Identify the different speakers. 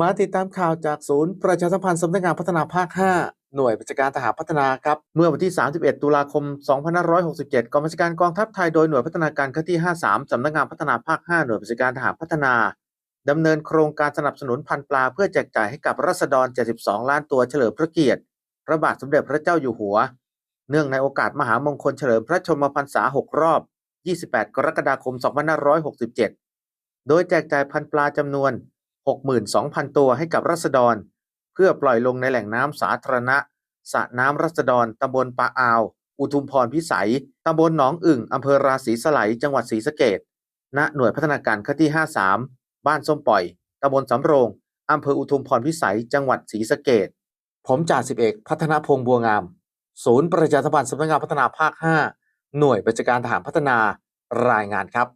Speaker 1: มาติดตามข่าวจากศูนย์ประชาสัมพันธ์สำนักงานพัฒนาภาค 5 หน่วยบัญชาการทหารพัฒนาครับ เมื่อวันที่ 31 ตุลาคม 2567 กองบัญชาการกองทัพไทยโดยหน่วยพัฒนาการขั้นที่ 53 สำนักงานพัฒนาภาค 5 หน่วยบัญชาการทหารพัฒนาดำเนินโครงการสนับสนุนพันธุ์ปลาเพื่อแจกจ่ายให้กับรัษฎร 72 ล้านตัวเฉลิมพระเกียรติ พระบาทสมเด็จพระเจ้าอยู่หัว เนื่องในโอกาสมหามงคลเฉลิมพระชนมพรรษา 6 รอบ 28 กรกฎาคม 2567 โดยแจกจ่ายพันธุ์ปลาจำนวน 62,000 ตัวให้กับรัษฎร เพื่อปล่อยลงในแหล่งน้ำสาธารณะสระน้ำรัษฎรตำบลปะอาว อุทุมพรพิสัยตำบลหนองอึ่งอำเภอราศีสไลจังหวัดศรีสะเกษณหน่วยพัฒนาการขั้นที่ 53 บ้านส้มปล่อยตำบลสำโรงอำเภออุทุมพรพิสัยจังหวัดศรีสะเกษผมจ่าสิบเอกพัฒนาพงษ์บัวงาม ศูนย์ประชาสัมพันธ์สำนักงานพัฒนาภาค 5 หน่วยบัญชาการทหารพัฒนารายงานครับ